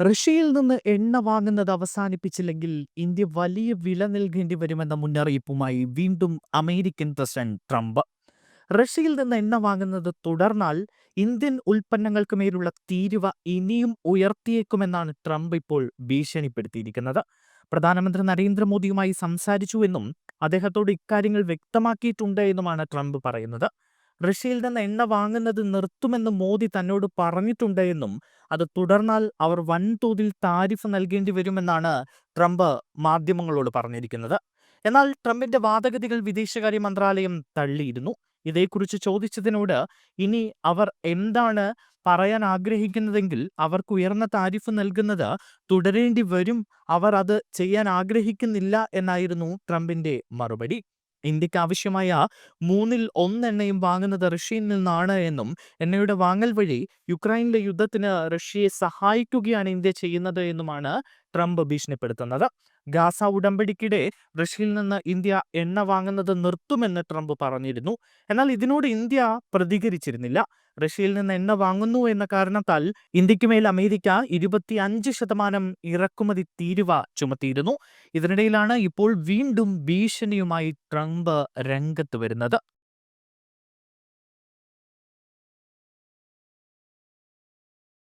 റഷ്യയിൽ നിന്ന് എണ്ണ വാങ്ങുന്നത് അവസാനിപ്പിച്ചില്ലെങ്കിൽ ഇന്ത്യ വലിയ വില നൽകേണ്ടി വരുമെന്ന മുന്നറിയിപ്പുമായി വീണ്ടും അമേരിക്കൻ പ്രസിഡന്റ് ട്രംപ്. റഷ്യയിൽ നിന്ന് എണ്ണ വാങ്ങുന്നത് തുടർന്നാൽ ഇന്ത്യൻ ഉൽപ്പന്നങ്ങൾക്ക് മേലുള്ള തീരുവ ഇനിയും ഉയർത്തിയേക്കുമെന്നാണ് ട്രംപ് ഇപ്പോൾ ഭീഷണിപ്പെടുത്തിയിരിക്കുന്നത്. പ്രധാനമന്ത്രി നരേന്ദ്രമോദിയുമായി സംസാരിച്ചുവെന്നും അദ്ദേഹത്തോട് ഇക്കാര്യങ്ങൾ വ്യക്തമാക്കിയിട്ടുണ്ട് എന്നുമാണ് ട്രംപ് പറയുന്നത്. റഷ്യയിൽ നിന്ന് എണ്ണ വാങ്ങുന്നത് നിർത്തുമെന്ന് മോദി തന്നോട് പറഞ്ഞിട്ടുണ്ട് എന്നും അത് തുടർന്നാൽ അവർ വൻതോതിൽ താരിഫ് നൽകേണ്ടി വരുമെന്നാണ് ട്രംപ് മാധ്യമങ്ങളോട് പറഞ്ഞിരിക്കുന്നത്. എന്നാൽ ട്രംപിന്റെ വാദഗതികൾ വിദേശകാര്യ മന്ത്രാലയം തള്ളിയിരുന്നു. ഇതേക്കുറിച്ച് ചോദിച്ചതിനോട് ഇനി അവർ എന്താണ് പറയാൻ ആഗ്രഹിക്കുന്നതെങ്കിൽ അവർക്ക് ഉയർന്ന താരിഫ് നൽകുന്നത് തുടരേണ്ടി വരും. അവർ അത് ചെയ്യാൻ ആഗ്രഹിക്കുന്നില്ല എന്നായിരുന്നു ട്രംപിന്റെ മറുപടി. ഇന്ത്യയ്ക്ക് ആവശ്യമായ മൂന്നിൽ ഒന്നെണ്ണയും വാങ്ങുന്നത് റഷ്യയിൽ നിന്നാണ് എന്നും എണ്ണയുടെ വാങ്ങൽ വഴി യുക്രൈനിലെ യുദ്ധത്തിന് റഷ്യയെ സഹായിക്കുകയാണ് ഇന്ത്യ ചെയ്യുന്നത് എന്നുമാണ് ട്രംപ് ഭീഷണിപ്പെടുത്തുന്നത്. ഗാസ ഉടമ്പടിക്കിടെ റഷ്യയിൽ നിന്ന് ഇന്ത്യ എണ്ണ വാങ്ങുന്നത് നിർത്തുമെന്ന് ട്രംപ് പറഞ്ഞിരുന്നു. എന്നാൽ ഇതിനോട് ഇന്ത്യ പ്രതികരിച്ചിരുന്നില്ല. റഷ്യയിൽ നിന്ന് എണ്ണ വാങ്ങുന്നു എന്ന കാരണത്താൽ ഇന്ത്യയ്ക്ക് മേൽ അമേരിക്ക ഇരുപത്തിയഞ്ച് ശതമാനം ഇറക്കുമതി തീരുവ ചുമത്തിയിരുന്നു. ഇതിനിടയിലാണ് ഇപ്പോൾ വീണ്ടും ഭീഷണിയുമായി ട്രംപ് രംഗത്ത് വരുന്നത്.